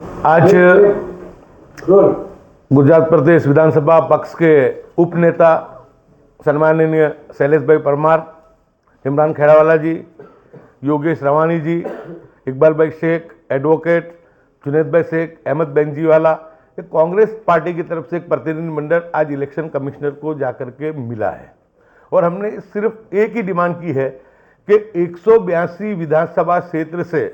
आज गुजरात प्रदेश विधानसभा पक्ष के उप नेता सम्माननीय शैलेश भाई परमार इमरान खेड़ावाला जी योगेश रवानी जी इकबाल भाई शेख एडवोकेट जुनेद भाई शेख अहमद बेंजीवाला ये कांग्रेस पार्टी की तरफ़ से एक प्रतिनिधिमंडल आज इलेक्शन कमिश्नर को जाकर के मिला है। और हमने सिर्फ़ एक ही डिमांड की है कि एक सौ बयासी विधानसभा क्षेत्र से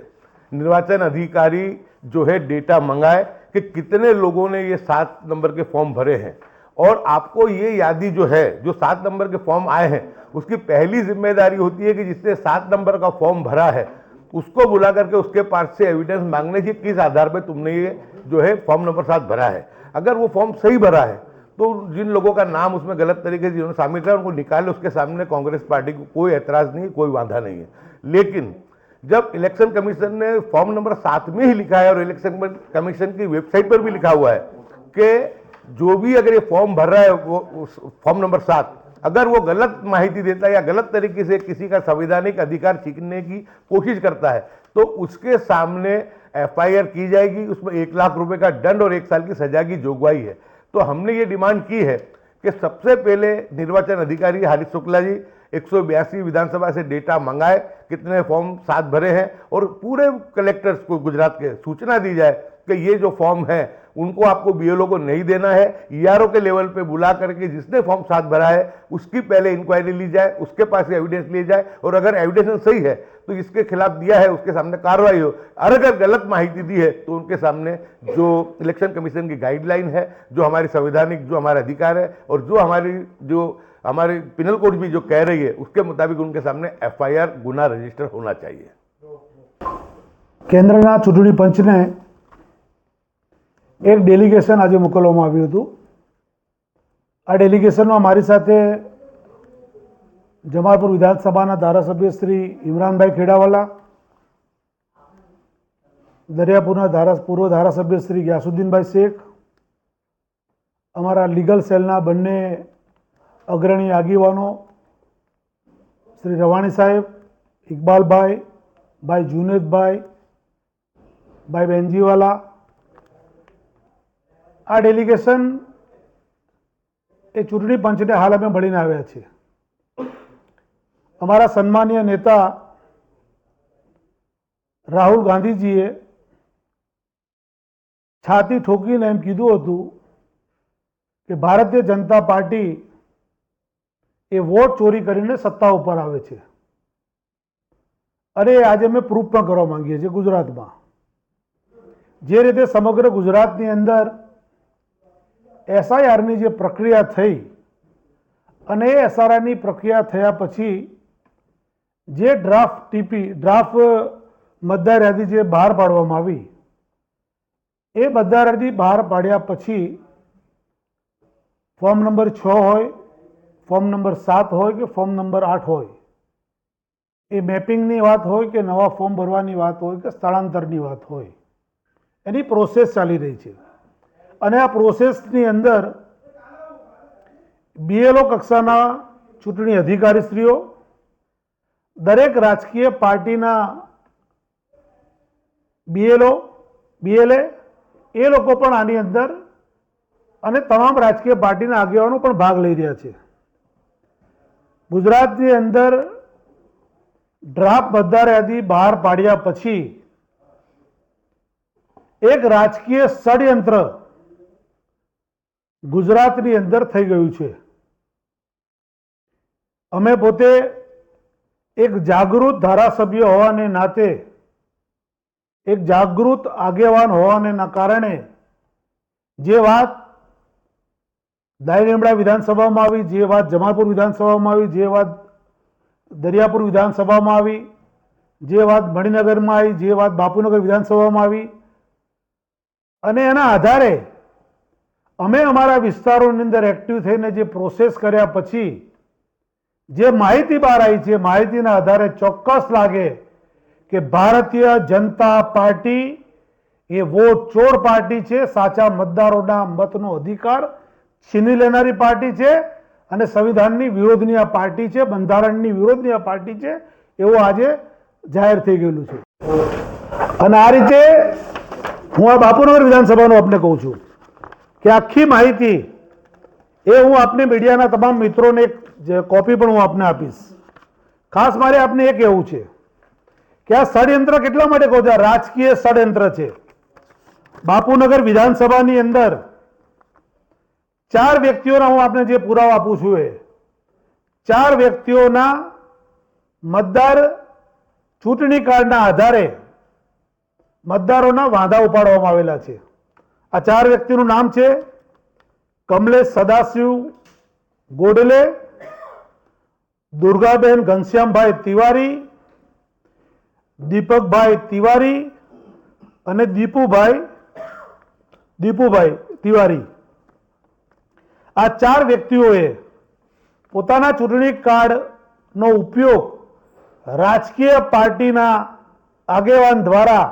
निर्वाचन अधिकारी जो है डेटा मंगाए कि कितने लोगों ने ये सात नंबर के फॉर्म भरे हैं। और आपको ये यादी जो है, जो सात नंबर के फॉर्म आए हैं, उसकी पहली ज़िम्मेदारी होती है कि जिसने सात नंबर का फॉर्म भरा है, उसको बुला करके उसके पास से एविडेंस मांगने की किस आधार पर तुमने ये जो है फॉर्म नंबर सात भरा है। अगर वो फॉर्म सही भरा है तो जिन लोगों का नाम उसमें गलत तरीके से जिन्होंने शामिल किया उनको निकाले उसके सामने कांग्रेस पार्टी को कोई एतराज़ नहीं, कोई वादा नहीं है। लेकिन जब इलेक्शन कमीशन ने फॉर्म नंबर सात में ही लिखा है और इलेक्शन कमीशन की वेबसाइट पर भी लिखा हुआ है कि जो भी अगर ये फॉर्म भर रहा है, वो फॉर्म नंबर सात, अगर वो गलत माहिती देता है या गलत तरीके से किसी का संवैधानिक अधिकार छीनने की कोशिश करता है तो उसके सामने एफआईआर की जाएगी, उसमें एक लाख रुपए का दंड और एक साल की सजा की जोगवाई है। तो हमने ये डिमांड की है कि सबसे पहले निर्वाचन अधिकारी हरीश शुक्ला जी एक विधानसभा से डेटा मंगाए कितने फॉर्म साथ भरे हैं और पूरे कलेक्टर्स को गुजरात के सूचना दी जाए कि ये जो फॉर्म है उनको आपको बीएलओ को नहीं देना है ईआरओ के लेवल पे बुला करके जिसने फॉर्म साथ भरा है उसकी पहले इंक्वायरी ली जाए उसके पास एविडेंस लिए जाए और अगर एविडेंस सही है तो इसके खिलाफ दिया है उसके सामने कार्रवाई हो और अगर गलत माहिती दी है तो उनके सामने जो इलेक्शन कमीशन की गाइडलाइन है जो हमारी संवैधानिक जो हमारा अधिकार है और जो हमारी जो हमारी पिनल कोड भी जो कह रही है उसके मुताबिक उनके सामने एफआईआर गुना रजिस्टर होना चाहिए કેન્દ્રના ચૂંટણી પંચને એક ડેલિગેશન આજે મોકલવામાં આવ્યું હતું. આ ડેલિગેશનમાં મારી સાથે જમાલપુર વિધાનસભાના ધારાસભ્ય શ્રી ઇમરાનભાઈ ખેડાવાલા, દરિયાપુરના ધારા, પૂર્વ ધારાસભ્ય શ્રી ગ્યાસુદ્દીનભાઈ શેખ, અમારા લીગલ સેલના બંને અગ્રણી આગેવાનો શ્રી રવાણી સાહેબ, ઇકબાલભાઈ, ભાઈ જુનેદભાઈ, ભાઈ બેનજીવાલા આ ડેલિગેશન એ ચૂંટણી પંચને હાલ અમે મળીને આવ્યા છીએ. અમારા સન્માનીય નેતા રાહુલ ગાંધીજીએ છાતી ઠોકીને એમ કીધું હતું કે ભારતીય જનતા પાર્ટી એ વોટ ચોરી કરીને સત્તા ઉપર આવે છે. અને આજે અમે પ્રૂફ પણ કરવા માંગીએ છીએ ગુજરાતમાં. જે રીતે સમગ્ર ગુજરાતની અંદર એસઆઈઆરની જે પ્રક્રિયા થઈ અને એ એસઆરઆઈની પ્રક્રિયા થયા પછી જે ડ્રાફ્ટ ટીપી ડ્રાફ્ટ મતદાર યાદી જે બહાર પાડવામાં આવી, એ મતદાર યાદી બહાર પાડ્યા પછી ફોર્મ નંબર છ હોય, ફોર્મ નંબર સાત હોય કે ફોર્મ નંબર આઠ હોય, એ મેપિંગની વાત હોય કે નવા ફોર્મ ભરવાની વાત હોય કે સ્થળાંતરની વાત હોય, એની પ્રોસેસ ચાલી રહી છે. અને આ પ્રોસેસની અંદર બીએલઓ કક્ષાના ચૂંટણી અધિકારીશ્રીઓ, દરેક રાજકીય પાર્ટીના બીએલઓ, બીએલએ, એ લોકો પણ આની અંદર અને તમામ રાજકીય પાર્ટીના આગેવાનો પણ ભાગ લઈ રહ્યા છે. ગુજરાતની અંદર ડ્રાફ્ટ મતદાર યાદી બહાર પાડ્યા પછી એક રાજકીય ષડયંત્ર ગુજરાતની અંદર થઈ ગયું છે. અમે પોતે એક જાગૃત ધારાસભ્ય હોવાને નાતે, એક જાગૃત આગેવાન હોવાને કારણે જે વાત દાયરેમડા વિધાનસભામાં આવી, જે વાત જમાલપુર વિધાનસભામાં આવી, જે વાત દરિયાપુર વિધાનસભામાં આવી, જે વાત મણિનગરમાં આવી, જે વાત બાપુનગર વિધાનસભામાં આવી અને એના આધારે અમે અમારા વિસ્તારોની અંદર એક્ટિવ થઈને જે પ્રોસેસ કર્યા પછી, જે માહિતી બહાર આવી છે માહિતીના આધારે ચોક્કસ લાગે કે ભારતીય જનતા પાર્ટી એ વોટ ચોર પાર્ટી છે, સાચા મતદારોના મતનો અધિકાર છીની લેનારી પાર્ટી છે અને સંવિધાનની વિરોધની આ પાર્ટી છે, બંધારણની વિરોધની આ પાર્ટી છે, એવું આજે જાહેર થઈ ગયેલું છે. અને આ રીતે હું આ બાપુનગર વિધાનસભાનું આપને કહું છું. કે આખી માહિતી એ હું આપને મીડિયાના તમામ મિત્રોને એક કોપી પણ હું આપને આપીશ. ખાસ મારે આપને એ કહેવું છે કે આ ષડયંત્ર કેટલા માટે કહું છું? રાજકીય ષડયંત્ર છે. બાપુનગર વિધાનસભાની અંદર ચાર વ્યક્તિઓના હું આપને જે પુરાવા આપું છું એ. ચાર વ્યક્તિઓના મતદાર ચૂંટણી કાર્ડના આધારે મતદારોના વાંધા ઉપાડવામાં આવેલા છે. આ ચાર વ્યક્તિનું નામ છે કમલેશ સદાશિવ ગોડલે, દુર્ગાબેન ઘનશ્યામભાઈ તિવારી, દીપકભાઈ તિવારી અને દીપુભાઈ દીપુભાઈ તિવારી. આ ચાર વ્યક્તિઓએ પોતાના ચૂંટણી કાર્ડનો ઉપયોગ રાજકીય પાર્ટીના આગેવાન દ્વારા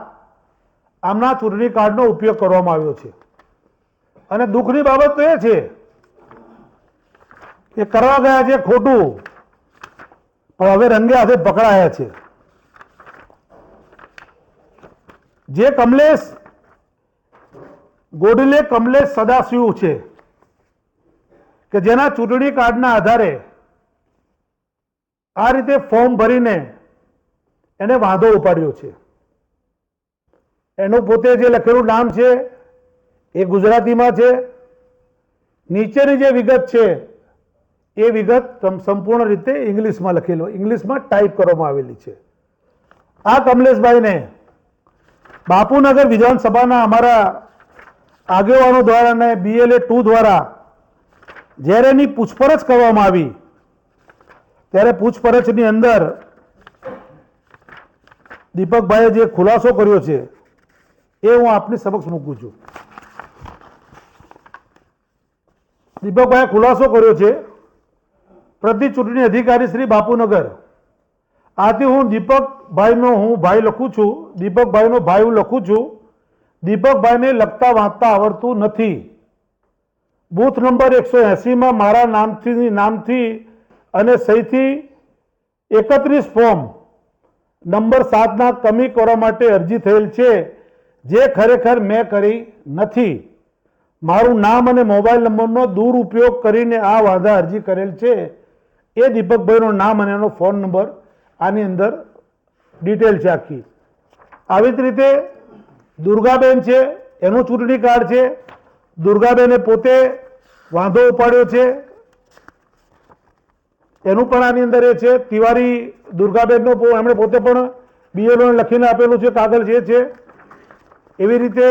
આમના ચૂંટણી કાર્ડનો ઉપયોગ કરવામાં આવ્યો છે. અને દુઃખની બાબત તો એ છે કે કરવા ગયા છે ખોટું, પણ હવે રંગે હાથે પકડાયા છે. જે કમલેશ ગોડલે કમલેશ સદાશિવ છે, કે જેના ચૂંટણી કાર્ડના આધારે આ રીતે ફોર્મ ભરીને એને વાંધો ઉપાડ્યો છે. એનું પોતે જે લખેલું નામ છે, એ ગુજરાતીમાં છે. નીચેની જે વિગત છે, એ વિગત સંપૂર્ણ રીતે ઇંગ્લિશમાં લખેલો, ઇંગ્લિશમાં ટાઈપ કરવામાં આવેલી છે. આ કમલેશભાઈને બાપુનગર વિધાનસભાના અમારા આગેવાનો દ્વારા અને બીએલએ ટુ દ્વારા જ્યારે એની પૂછપરછ કરવામાં આવી, ત્યારે પૂછપરછની અંદર દીપકભાઈએ જે ખુલાસો કર્યો છે એ હું આપની સમક્ષ મૂકું છું. દીપકભાઈએ ખુલાસો કર્યો છે. પ્રતિ ચૂંટણી અધિકારી શ્રી બાપુનગર. આથી હું દીપકભાઈનો હું ભાઈ લખું છું. દીપકભાઈનો ભાઈ હું લખું છું. દીપકભાઈને લખતા વાંચતા આવડતું નથી. બૂથ નંબર એકસો એંસીમાં મારા નામથી નામથી અને સહીથી એકત્રીસ ફોર્મ નંબર સાતના કમી કરવા માટે અરજી થયેલ છે. જે ખરેખર મેં કરી નથી. મારું નામ અને મોબાઈલ નંબરનો દુરુપયોગ કરીને આ વાંધા અરજી કરેલ છે. એ દીપકભાઈનું નામ અને એનો ફોન નંબર આની અંદર ડિટેલ છે આખી. આવી જ રીતે દુર્ગાબેન છે, એનું ચૂંટણી કાર્ડ છે. દુર્ગાબેને પોતે વાંધો ઉપાડ્યો છે. એનું પણ આની અંદર એ છે, તિવારી દુર્ગાબેનનો એમણે પોતે પણ બીએલઓને લખીને આપેલું છે, કાગળ જે છે. એવી રીતે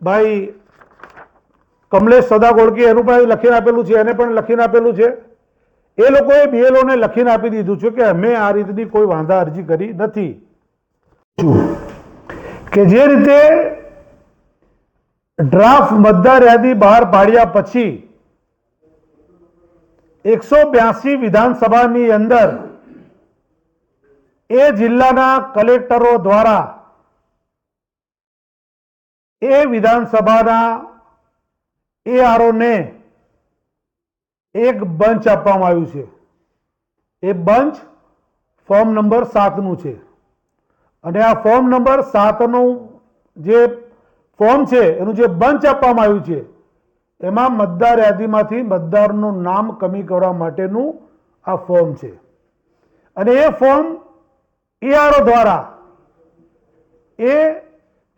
ભાઈ કમલેશ સદા ગોળકી એનું પણ લખીને આપેલું છે, એને પણ લખીને આપેલું છે. એ લોકોએ બીએલઓને લખીને આપી દીધું છે કે અમે આ રીતની કોઈ વાંધા અરજી કરી નથી. કે જે રીતે ડ્રાફ્ટ મતદાર યાદી બહાર પાડ્યા પછી એકસો બ્યાસી વિધાનસભાની અંદર એ જિલ્લાના કલેક્ટરો દ્વારા એ વિધાનસભાના એ આરોને એક બંચ આપવામાં આવ્યું છે. એ બંચ ફોર્મ નંબર સાતનું છે. અને આ ફોર્મ નંબર સાતનું જે ફોર્મ છે, એનું જે બંચ આપવામાં આવ્યું છે, એમાં મતદાર યાદીમાંથી મતદારનું નામ કમી કરવા માટેનું આ ફોર્મ છે. અને એ ફોર્મ એઆરઓ દ્વારા એ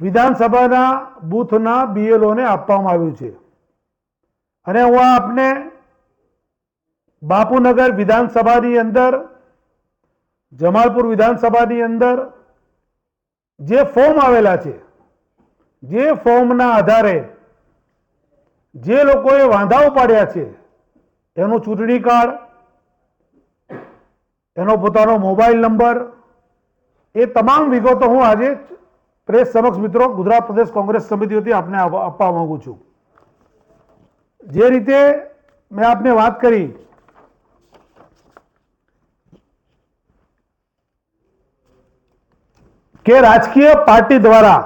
વિધાનસભાના બૂથના બીએલઓને આપવામાં આવ્યું છે. અને હું આપને બાપુનગર વિધાનસભાની અંદર, જમાલપુર વિધાનસભાની અંદર જે ફોર્મ આવેલા છે, જે ફોર્મના આધારે જે લોકોએ વાંધા ઉપાડ્યા છે, એનું ચૂંટણી કાર્ડ, એનો પોતાનો મોબાઈલ નંબર એ તમામ વિગતો હું આજે પ્રેસ સમક્ષ મિત્રો ગુજરાત પ્રદેશ કોંગ્રેસ સમિતિ વતી આપને આપવા માંગુ છું. જે રીતે મેં આપને વાત કરી, કે રાજકીય પાર્ટી દ્વારા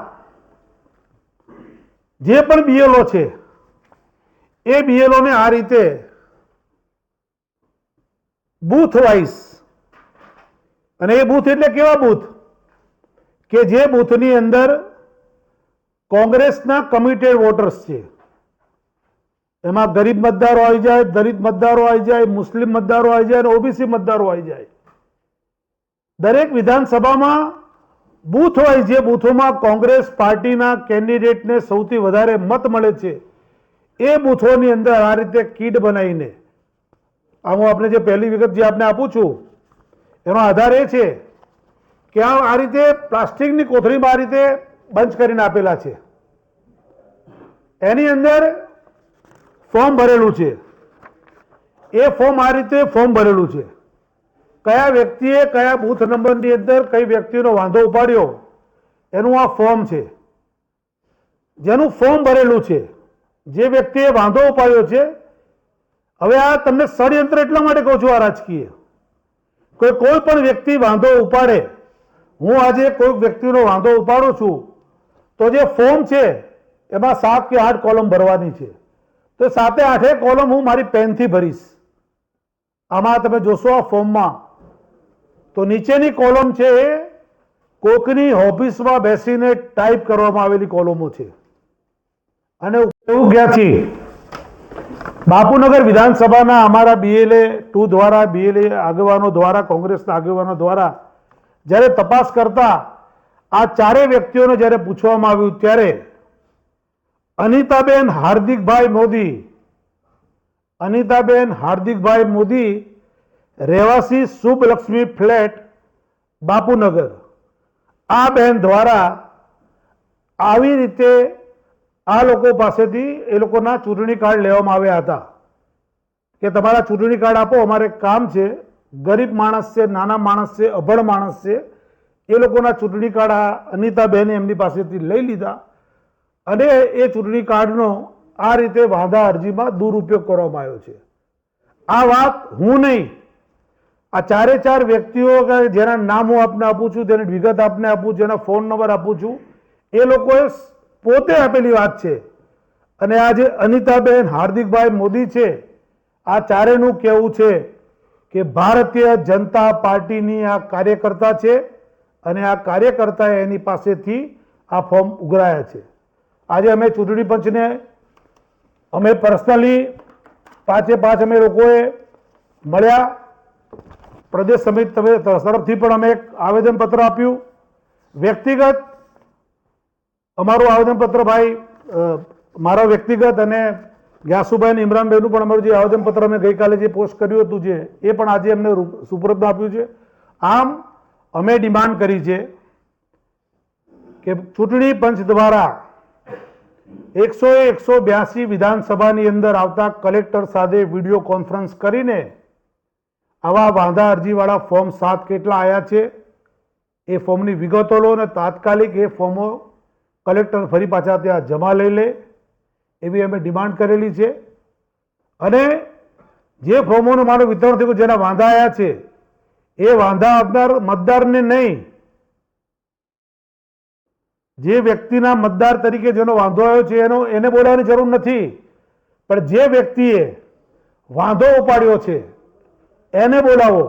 જે પણ બીએલઓ છે, એ બીએલઓને આ રીતે બૂથ વાઇઝ અને એ બૂથ એટલે કેવા બૂથ? કે જે બૂથની અંદર કોંગ્રેસના કમિટેડ વોટર્સ છે. એમાં ગરીબ મતદારો આવી જાય, દલિત મતદારો આવી જાય, મુસ્લિમ મતદારો આવી જાય અને ઓબીસી મતદારો આવી જાય. દરેક વિધાનસભામાં બૂથ હોય જે બૂથોમાં કોંગ્રેસ પાર્ટીના કેન્ડિડેટને સૌથી વધારે મત મળે છે, એ બૂથોની અંદર આ રીતે કીડ બનાવીને. આ હું આપણે જે પહેલી વિગત જે આપને આપું છું એનો આધાર એ છે કે આ આ રીતે પ્લાસ્ટિકની કોથળીમાં આ રીતે બંધ કરીને આપેલા છે. એની અંદર ફોર્મ ભરેલું છે. એ ફોર્મ આ રીતે ફોર્મ ભરેલું છે. કયા વ્યક્તિએ કયા બૂથ નંબરની અંદર કઈ વ્યક્તિનો વાંધો ઉપાડ્યો એનું આ ફોર્મ છે. જેનું ફોર્મ ભરેલું છે, જે વ્યક્તિએ વાંધો ઉપાડ્યો છે, હવે આ તમને ષડયંત્ર એટલા માટે કહું છું આ રાજકીય. કોઈ કોઈ પણ વ્યક્તિ વાંધો ઉપાડે, હું આજે કોઈ વ્યક્તિનો વાંધો ઉપાડું છું, તો જે ફોર્મ છે, એમાં સાત કે આઠ કોલમ ભરવાની છે. તો સાતે આઠે કોલમ હું મારી પેનથી ભરીશ. આમાં તમે જોશો આ ફોર્મમાં તો નીચેની કોલમ છે એ કોકની ઓફિસમાં બેસીને ટાઈપ કરવામાં આવેલી કોલમો છે. અને એવું ક્યાંથી બાપુનગર વિધાનસભાના અમારા બીએલએ ટુ દ્વારા બીએલએ આગેવાનો દ્વારા, કોંગ્રેસના આગેવાનો દ્વારા જ્યારે તપાસ કરતા આ ચારેય વ્યક્તિઓને જ્યારે પૂછવામાં આવ્યું ત્યારે અનિતાબેન હાર્દિકભાઈ મોદી, અનિતાબેન હાર્દિકભાઈ મોદી રહેવાસી શુભલક્ષ્મી ફ્લેટ બાપુનગર. આ બેન દ્વારા આવી રીતે આ લોકો પાસેથી એ લોકોના ચૂંટણી કાર્ડ લેવામાં આવ્યા હતા. કે તમારા ચૂંટણી કાર્ડ આપો, અમારે કામ છે, ગરીબ માણસ છે, નાના માણસ છે, અભણ માણસ છે, એ લોકોના ચૂંટણી કાર્ડ આ અનિતાબેને એમની પાસેથી લઈ લીધા અને એ ચૂંટણી કાર્ડનો આ રીતે વાંધા અરજીમાં દુરુપયોગ કરવામાં આવ્યો છે. આ વાત હું નહીં. આ ચારે ચાર વ્યક્તિઓ જેના નામ હું આપને આપું છું તેની વિગત આપને આપું છું, જેના ફોન નંબર આપું છું, એ લોકોએ પોતે આપેલી વાત છે. અને આ જે અનિતાબેન, હાર્દિકભાઈ મોદી છે, આ ચારેનું કહેવું છે કે ભારતીય જનતા પાર્ટીની આ કાર્યકર્તા છે અને આ કાર્યકર્તાએ એની પાસેથી આ ફોર્મ ઉઘરાયા છે. આજે અમે ચૂંટણી પંચને, અમે પર્સનલી પાંચે પાંચ અમે લોકોએ મળ્યા. પ્રદેશ સમિતિ તરફથી પણ અમે એક આવેદનપત્ર આપ્યું. વ્યક્તિગત અમારું આવેદનપત્ર ભાઈ મારા વ્યક્તિગત અને ગ્યાસુભાઈ અને ઇમરાનભાઈનું પણ અમારું જે આવેદનપત્ર અમે ગઈકાલે જે પોસ્ટ કર્યું હતું જે, એ પણ આજે અમને સુપ્રદ્ધ આપ્યું છે. આમ, અમે ડિમાન્ડ કરી છે કે ચૂંટણી પંચ દ્વારા એકસો એકસો બ્યાસી વિધાનસભાની અંદર આવતા કલેક્ટર સાથે વીડિયો કોન્ફરન્સ કરીને આવા વાંધા અરજીવાળા ફોર્મ સાત કેટલા આવ્યા છે? એ ફોર્મની વિગતો લો અને તાત્કાલિક એ ફોર્મો કલેક્ટર ફરી પાછા ત્યાં જમા લઈ લે, એવી અમે ડિમાન્ડ કરેલી છે. અને જે ફોર્મોનું મારું વિતરણ થયું જેના વાંધા આવ્યા છે, એ વાંધા આપનાર મતદારને નહીં. જે વ્યક્તિના મતદાર તરીકે જેનો વાંધો આવ્યો છે, એનો એને બોલાવવાની જરૂર નથી. પણ જે વ્યક્તિએ વાંધો ઉપાડ્યો છે, એને બોલાવો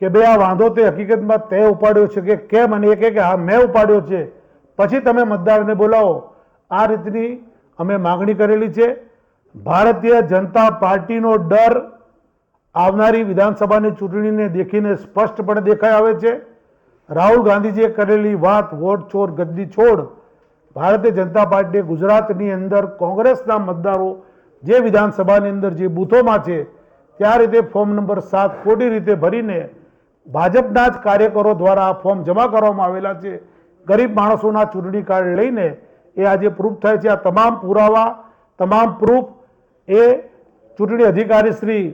કે ભાઈ આ વાંધો તે હકીકતમાં તે ઉપાડ્યો છે કે કેમ? અને એ કે હા, મેં ઉપાડ્યો છે. પછી તમે મતદારને બોલાવો. આ રીતની અમે માગણી કરેલી છે. ભારતીય જનતા પાર્ટીનો ડર આવનારી વિધાનસભાની ચૂંટણીને દેખીને સ્પષ્ટપણે દેખાઈ આવે છે. રાહુલ ગાંધીજીએ કરેલી વાત, વોટ ચોર ગદ્દી છોડ, ભારતીય જનતા પાર્ટીએ ગુજરાતની અંદર કોંગ્રેસના મતદારો જે વિધાનસભાની અંદર જે બૂથોમાં છે ત્યાં રીતે ફોર્મ નંબર સાત ખોટી રીતે ભરીને ભાજપના જ કાર્યકરો દ્વારા આ ફોર્મ જમા કરવામાં આવેલા છે. ગરીબ માણસોના ચૂંટણી કાર્ડ લઈને એ આજે પ્રૂફ થાય છે. આ તમામ પુરાવા, તમામ પ્રૂફ એ ચૂંટણી અધિકારી શ્રી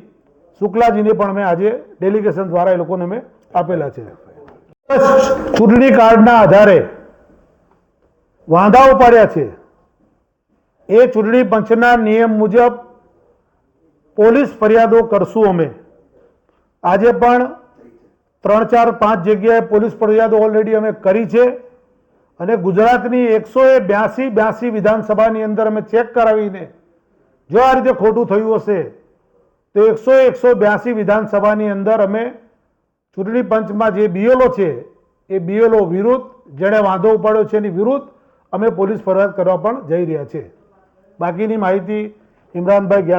શુક્લાજીને પણ મેં આજે ડેલિગેશન દ્વારા એ લોકોને મેં આપેલા છે. ચૂંટણી કાર્ડના આધારે વાંધાઓ પાડ્યા છે. એ ચૂંટણી પંચના નિયમ મુજબ પોલીસ ફરિયાદો કરશું અમે. આજે પણ ત્રણ ચાર પાંચ જગ્યાએ પોલીસ ફરિયાદો ઓલરેડી અમે કરી છે. અને ગુજરાતની એકસો એ બ્યાસી બ્યાસી વિધાનસભાની અંદર અમે ચેક કરાવીને જો આ રીતે ખોટું થયું હશે, તો એકસો એકસો બ્યાસી વિધાનસભાની અંદર અમે ચૂંટણી પંચમાં જે બીએલઓ છે, એ બીએલઓ વિરુદ્ધ, જેણે વાંધો ઉપાડ્યો છે એની વિરુદ્ધ અમે પોલીસ ફરિયાદ કરવા પણ જઈ રહ્યા છે. બાકીની માહિતી ઇમરાનભાઈ ગયા